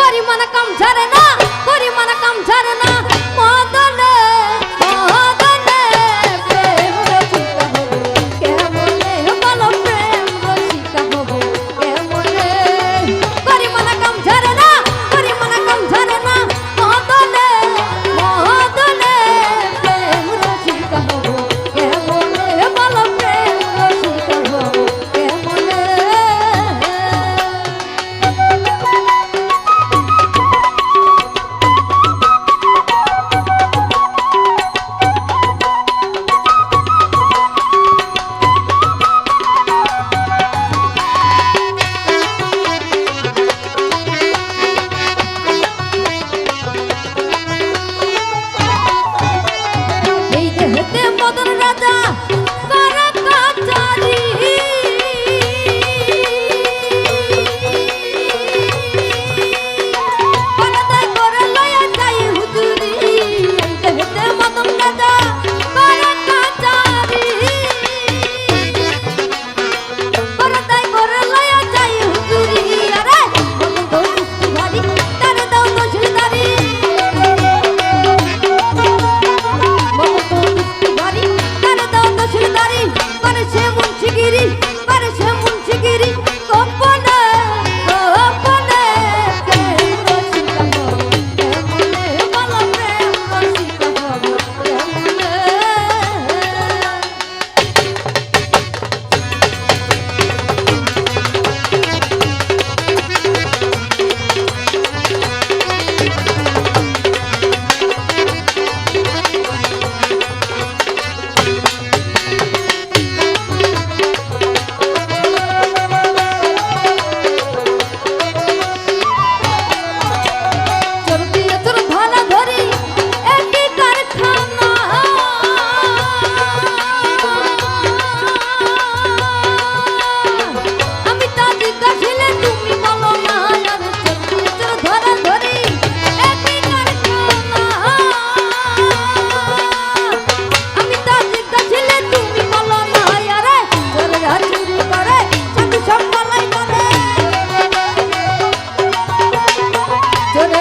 করি মন কম ঝরনা করি মন কম ঝরনা মদনে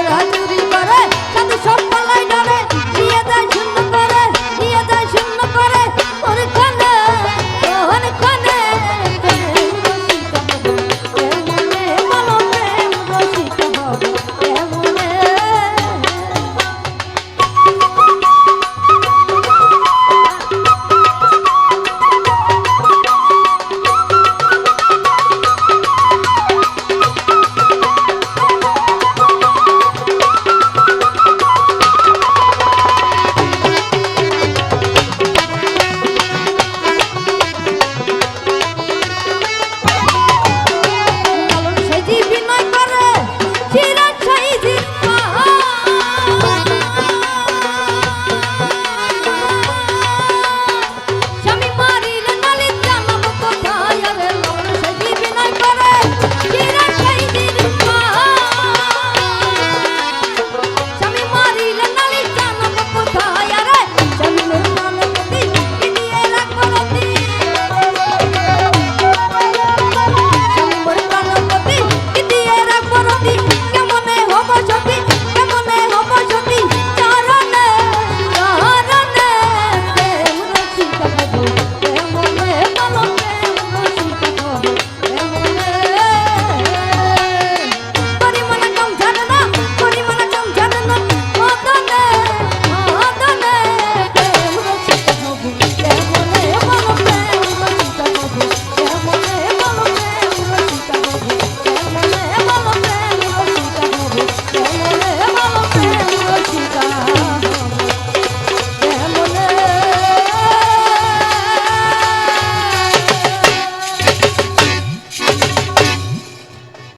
राधा